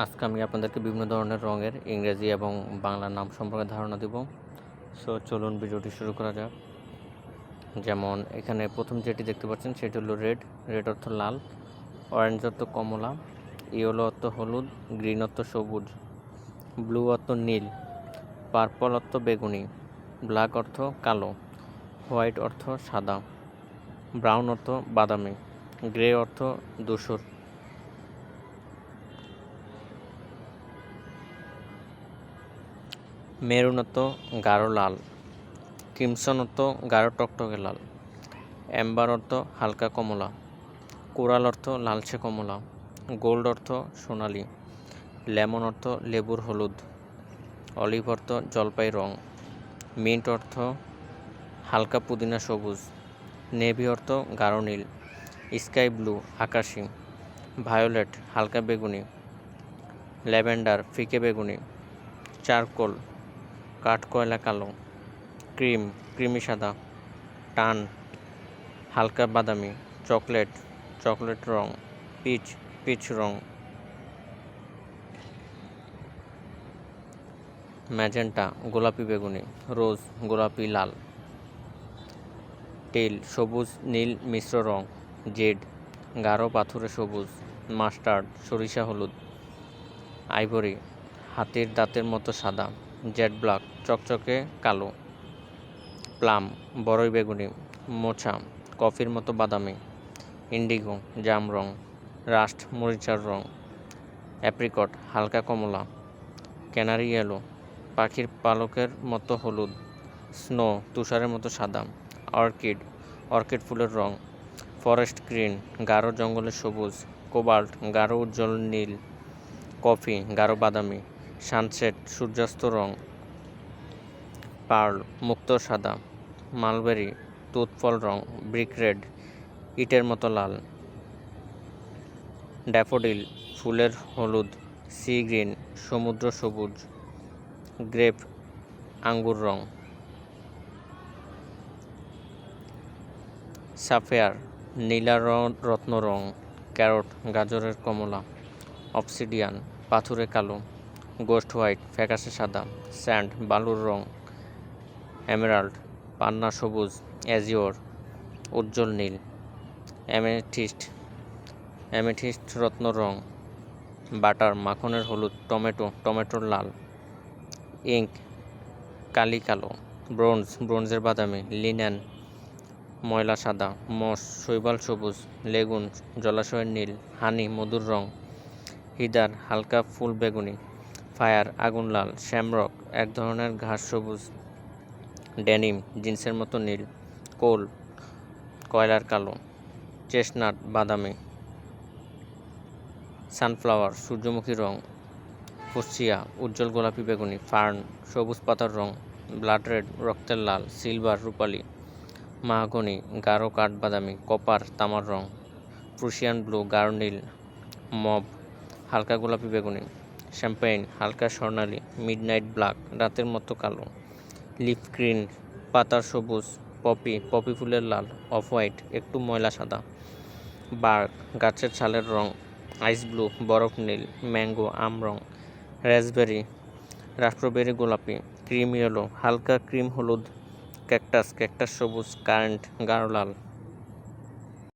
আজকে আমি আপনাদেরকে বিভিন্ন ধরনের রঙের ইংরেজি এবং বাংলা নাম সম্পর্কে ধারণা দিব। সো চলুন ভিডিওটি শুরু করা যাক। যেমন, এখানে প্রথম যেটি দেখতে পাচ্ছেন, সেটি হলো রেড। রেড অর্থ লাল, অরেঞ্জ অর্থ কমলা, ইয়েলো অর্থ হলুদ, গ্রিন অর্থ সবুজ, ব্লু অর্থ নীল, পার্পল অর্থ বেগুনি, ব্ল্যাক অর্থ কালো, হোয়াইট অর্থ সাদা, ব্রাউন অর্থ বাদামি, গ্রে অর্থ ধূসর। মেরুনত গাঢ় লাল, ক্রিমসনত গাঢ় টকটকে লাল অ্যাম্বার অর্থ হালকা কমলা কোরাল অর্থ লালচে কমলা গোল্ড অর্থ সোনালি লেমন অর্থ লেবুর হলুদ অলিভ অর্থ জলপাই রং মিন্ট অর্থ হালকা পুদিনা সবুজ নেভি অর্থ গাঢ় নীল, স্কাই ব্লু আকাশি, ভায়োলেট হালকা বেগুনি, ল্যাভেন্ডার ফিকে বেগুনি, চারকোল কাঠকয়লা কালো, ক্রিম, ক্রিমি সাদা, টান, হালকা বাদামি, চকলেট চকলেট রং, পিচ পিচ রং। ম্যাজেন্টা, গোলাপি বেগুনি, রোজ গোলাপি লাল। টেল, সবুজ, নীল, মিশ্র রং, জেড, গাঢ় পাথুরে সবুজ, মাস্টার্ড, সরিষা হলুদ। আইভরি, হাতির দাঁতের মতো সাদা। জেড ব্ল্যাক চকচকে কালো, প্লাম বড়ই বেগুনি, মোছা, কফির মতো বাদামি, ইন্ডিগো, জাম রং, রাস্ট, মরিচার রং, অ্যাপ্রিকট, হালকা কমলা, ক্যানারি ইয়েলো, পাখির পালকের মতো হলুদ, স্নো, তুষারের মতো সাদা, অর্কিড অর্কিড ফুলের রং, ফরেস্ট গ্রিন, গাঢ় জঙ্গলের সবুজ, কোবাল্ট, গাঢ় উজ্জ্বল নীল, কফি, গাঢ় বাদামি সানসেট, সূর্যাস্ত রং, পার্ল, মুক্ত সাদা, মালবেরি, তুতফল রং, ব্রিক রেড, ইটের মতো লাল, ড্যাফোডিল, ফুলের হলুদ, সি গ্রিন, সমুদ্র সবুজ, গ্রেপ, আঙ্গুর রং, সাফেয়ার, নীলা রত্ন রং, ক্যারট, গাজরের কমলা, অবসিডিয়ান, পাথুরে কালো। গোস্ট হোয়াইট, ফ্যাকাশে সাদা, স্যান্ড, বালুর রং, এমেরাল্ড, পান্না সবুজ, অ্যাজিওর, উজ্জ্বল নীল অ্যামেথিস্ট অ্যামেথিস্ট রত্ন রং, বাটার, মাখনের হলুদ, টমেটো, টমেটোর লাল, ইঙ্ক, কালি কালো, ব্রোঞ্জ, ব্রোঞ্জের বাদামি, লিনেন, ময়লা সাদা মস শৈবাল সবুজ, লেগুন, জলাশয়ের নীল, হানি, মধুর রং, হিদার, হালকা ফুল বেগুনি ফায়ার, আগুন লাল, শ্যামরক, এক ধরনের ঘাস সবুজ, ডেনিম, জিন্সের মতো নীল, কোল, কয়লার কালো, চেস্টনাট, বাদামি, সানফ্লাওয়ার, সূর্যমুখী রং ফুসিয়া উজ্জ্বল গোলাপি বেগুনি, ফার্ন, সবুজ পাতার রং, ব্লাড রেড, রক্তের লাল, সিলভার, রূপালি, মাহাগনি, গাঢ় কাঠ বাদামি কপার, তামার রং, প্রুশিয়ান ব্লু, গাঢ় নীল, মব, হালকা গোলাপি বেগুনি। শ্যাম্পেইন হালকা স্বর্ণালী মিডনাইট ব্ল্যাক রাতের মতো কালো লিফ গ্রিন পাতার সবুজ পপি পপি ফুলের লাল অফ হোয়াইট একটু ময়লা সাদা বার্ক গাছের ছালের রং আইস ব্লু বরফ নীল ম্যাঙ্গো আম রং র্যাসবেরি রাষ্ট্রবেরি গোলাপি ক্রিম ইয়েলো হালকা ক্রিম হলুদ ক্যাকটাস ক্যাকটাস সবুজ কারেন্ট গাঢ় লাল।